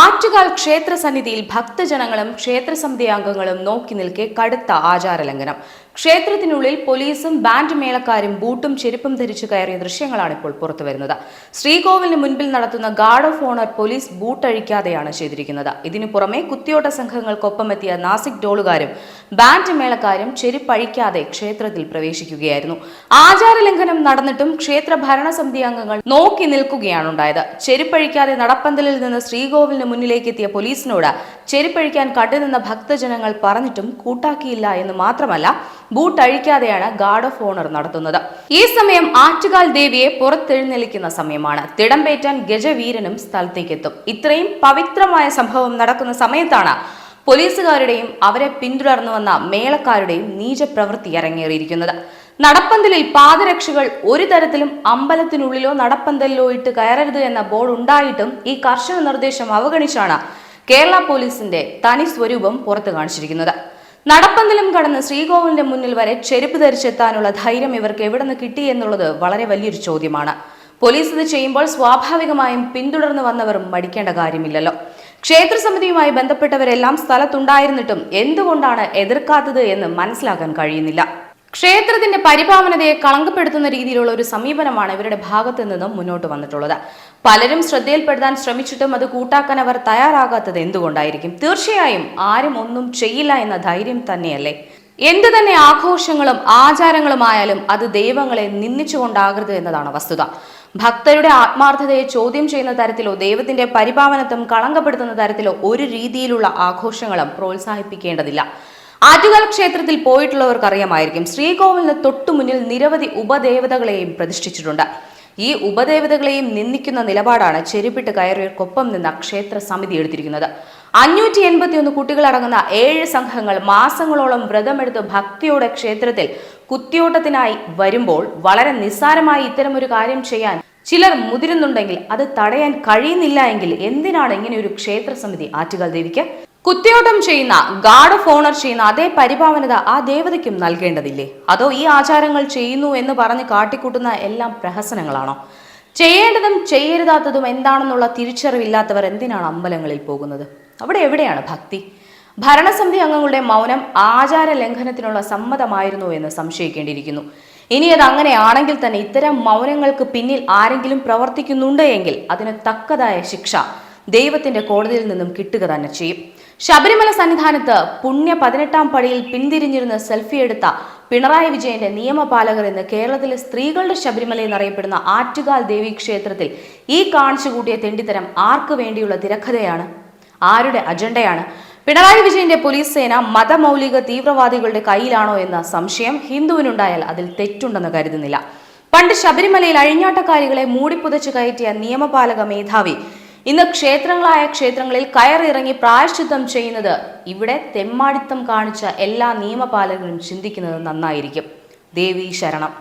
ആറ്റുകാൽ ക്ഷേത്ര സന്നിധിയിൽ ഭക്തജനങ്ങളും ക്ഷേത്രസമിതി അംഗങ്ങളും നോക്കി നിൽക്കെ കടുത്ത ആചാരലംഘനം. ക്ഷേത്രത്തിനുള്ളിൽ പോലീസും ബാൻഡ് മേളക്കാരും ബൂട്ടും ചെരുപ്പും ധരിച്ചു കയറിയ ദൃശ്യങ്ങളാണ് ഇപ്പോൾ പുറത്തുവരുന്നത് ശ്രീകോവിലിന് മുൻപിൽ നടത്തുന്ന ഗാർഡ് ഓഫ് ഓണർ പോലീസ് ബൂട്ടഴിക്കാതെയാണ് ചെയ്തിരിക്കുന്നത്. ഇതിനു പുറമെ കുത്തിയോട്ട സംഘങ്ങൾക്കൊപ്പമെത്തിയ നാസിക് ഡോളുകാരും ബാൻഡ് മേളക്കാരും ചെരുപ്പഴിക്കാതെ ക്ഷേത്രത്തിൽ പ്രവേശിക്കുകയായിരുന്നു. ആചാരലംഘനം നടന്നിട്ടും ക്ഷേത്ര ഭരണസമിതി അംഗങ്ങൾ നോക്കി നിൽക്കുകയാണുണ്ടായത് ചെരുപ്പഴിക്കാതെ നടപ്പന്തലിൽ നിന്ന് ശ്രീകോവിലിന് മുന്നിലേക്ക് എത്തിയ പോലീസിനോട് ചെരുപ്പഴിക്കാൻ കണ്ടുനിന്ന ഭക്തജനങ്ങൾ പറഞ്ഞിട്ടും കൂട്ടാക്കിയില്ല എന്ന് മാത്രമല്ല ബൂട്ട് അഴിക്കാതെയാണ് ഗാർഡ് ഓഫ് ഓണർ നടത്തുന്നത്. ഈ സമയം ആറ്റുകാൽ ദേവിയെ പുറത്തെഴുന്നള്ളിക്കുന്ന സമയമാണ്. തിടമ്പേറ്റാൻ ഗജവീരനും സ്ഥലത്തേക്കെത്തും. ഇത്രയും പവിത്രമായ സംഭവം നടക്കുന്ന സമയത്താണ് പോലീസുകാരുടെയും അവരെ പിന്തുടർന്നു വന്ന മേളക്കാരുടെയും നീചപ്രവൃത്തി അരങ്ങേറിയിരിക്കുന്നത്. നടപ്പന്തലിൽ പാദരക്ഷകൾ ഒരു തരത്തിലും അമ്പലത്തിനുള്ളിലോ നടപ്പന്തലിലോ ഇട്ട് കയറരുത് എന്ന ബോർഡ് ഉണ്ടായിട്ടും ഈ കർശന നിർദ്ദേശം അവഗണിച്ചാണ് കേരള പോലീസിന്റെ തനി സ്വരൂപം പുറത്തു കാണിച്ചിരിക്കുന്നത്. നടപ്പന്തലും കടന്ന് ശ്രീകോവിലിന്റെ മുന്നിൽ വരെ ചെരുപ്പ് ധരിച്ചെത്താനുള്ള ധൈര്യം ഇവർക്ക് എവിടെ നിന്ന് കിട്ടി എന്നുള്ളത് വളരെ വലിയൊരു ചോദ്യമാണ്. പോലീസ് ഇത് ചെയ്യുമ്പോൾ സ്വാഭാവികമായും പിന്തുടർന്ന് വന്നവർ മടിക്കേണ്ട കാര്യമില്ലല്ലോ. ക്ഷേത്ര സമിതിയുമായി ബന്ധപ്പെട്ടവരെല്ലാം സ്ഥലത്തുണ്ടായിരുന്നിട്ടും എന്തുകൊണ്ടാണ് എതിർക്കാത്തത് എന്ന് മനസ്സിലാക്കാൻ കഴിയുന്നില്ല. ക്ഷേത്രത്തിന്റെ പരിപാവനതയെ കളങ്കപ്പെടുത്തുന്ന രീതിയിലുള്ള ഒരു സമീപനമാണ് ഇവരുടെ ഭാഗത്തു നിന്നും മുന്നോട്ട് വന്നിട്ടുള്ളത്. പലരും ശ്രദ്ധയിൽപ്പെടുത്താൻ ശ്രമിച്ചിട്ടും അത് കൂട്ടാക്കാൻ അവർ തയ്യാറാകാത്തത് എന്തുകൊണ്ടായിരിക്കും? തീർച്ചയായും ആരും ഒന്നും ചെയ്യില്ല എന്ന ധൈര്യം തന്നെയല്ലേ? എന്തു തന്നെ ആഘോഷങ്ങളും ആചാരങ്ങളുമായാലും അത് ദൈവങ്ങളെ നിന്ദിച്ചുകൊണ്ടാകരുത് എന്നതാണ് വസ്തുത. ഭക്തരുടെ ആത്മാർത്ഥതയെ ചോദ്യം ചെയ്യുന്ന തരത്തിലോ ദൈവത്തിന്റെ പരിപാവനത്വം കളങ്കപ്പെടുത്തുന്ന തരത്തിലോ ഒരു രീതിയിലുള്ള ആഘോഷങ്ങളും പ്രോത്സാഹിപ്പിക്കേണ്ടതില്ല. ആറ്റുകാൽ ക്ഷേത്രത്തിൽ പോയിട്ടുള്ളവർക്ക് അറിയാമായിരിക്കും ശ്രീകോവിലിന് തൊട്ടു മുന്നിൽ നിരവധി ഉപദേവതകളെയും പ്രതിഷ്ഠിച്ചിട്ടുണ്ട്. ഈ ഉപദേവതകളെയും നിന്ദിക്കുന്ന നിലപാടാണ് ചെരുപ്പിട്ട് കയറിയവർക്കൊപ്പം നിന്ന ക്ഷേത്ര സമിതി എടുത്തിരിക്കുന്നത്. അഞ്ഞൂറ്റി എൺപത്തിയൊന്ന് കുട്ടികളടങ്ങുന്ന ഏഴ് സംഘങ്ങൾ മാസങ്ങളോളം വ്രതമെടുത്ത് ഭക്തിയോടെ ക്ഷേത്രത്തിൽ കുത്തിയോട്ടത്തിനായി വരുമ്പോൾ വളരെ നിസ്സാരമായി ഇത്തരമൊരു കാര്യം ചെയ്യാൻ ചിലർ മുതിരുന്നുണ്ടെങ്കിൽ അത് തടയാൻ കഴിയുന്നില്ല എങ്കിൽ എന്തിനാണ് ഇങ്ങനെ ഒരു ക്ഷേത്ര സമിതി ആറ്റുകാൽ ദേവിക്ക്? കുത്തിയോട്ടം ചെയ്യുന്ന ഗാർഡ് ഓഫ് ഓണർ ചെയ്യുന്ന അതേ പരിപാവനത ആ ദേവതയ്ക്കും നൽകേണ്ടതില്ലേ? അതോ ഈ ആചാരങ്ങൾ ചെയ്യുന്നു എന്ന് പറഞ്ഞ് കാട്ടിക്കൂട്ടുന്ന എല്ലാം പ്രഹസനങ്ങളാണോ? ചെയ്യേണ്ടതും ചെയ്യരുതാത്തതും എന്താണെന്നുള്ള തിരിച്ചറിവില്ലാത്തവർ എന്തിനാണ് അമ്പലങ്ങളിൽ പോകുന്നത്? അവിടെ എവിടെയാണ് ഭക്തി? ഭരണസമിതി അംഗങ്ങളുടെ മൗനം ആചാര ലംഘനത്തിനുള്ള സമ്മതമായിരുന്നു എന്ന് സംശയിക്കേണ്ടിയിരിക്കുന്നു. ഇനി അത് അങ്ങനെയാണെങ്കിൽ തന്നെ ഇത്തരം മൗനങ്ങൾക്ക് പിന്നിൽ ആരെങ്കിലും പ്രവർത്തിക്കുന്നുണ്ട് എങ്കിൽ അതിന് തക്കതായ ശിക്ഷ ദൈവത്തിന്റെ കോടതിയിൽ നിന്നും കിട്ടുക തന്നെ ചെയ്യും. ശബരിമല സന്നിധാനത്ത് പുണ്യ പതിനെട്ടാം പടിയിൽ പിന്തിരിഞ്ഞിരുന്ന് സെൽഫി എടുത്ത പിണറായി വിജയന്റെ നിയമപാലകർ എന്ന് കേരളത്തിലെ സ്ത്രീകളുടെ ശബരിമല എന്നറിയപ്പെടുന്ന ആറ്റുകാൽ ദേവി ക്ഷേത്രത്തിൽ ഈ കാണിച്ചു കൂട്ടിയ തെണ്ടിത്തരം ആർക്ക് വേണ്ടിയുള്ള തിരക്കഥയാണ്? ആരുടെ അജണ്ടയാണ്? പിണറായി വിജയന്റെ പോലീസ് സേന മതമൗലിക തീവ്രവാദികളുടെ കയ്യിലാണോ എന്ന സംശയം ഹിന്ദുവിനുണ്ടായാൽ അതിൽ തെറ്റുണ്ടെന്ന് കരുതുന്നില്ല. പണ്ട് ശബരിമലയിൽ അഴിഞ്ഞാട്ടക്കാരികളെ മൂടിപ്പുതച്ചു കയറ്റിയ നിയമപാലക മേധാവി ഇന്ന് ക്ഷേത്രങ്ങളായ ക്ഷേത്രങ്ങളിൽ കയറിറങ്ങി പ്രായശ്ചിത്തം ചെയ്യുന്നത് ഇവിടെ തെമ്മാടിത്തം കാണിച്ച എല്ലാ നിയമപാലകരും ചിന്തിക്കുന്നത് നന്നായിരിക്കും. ദേവി ശരണം.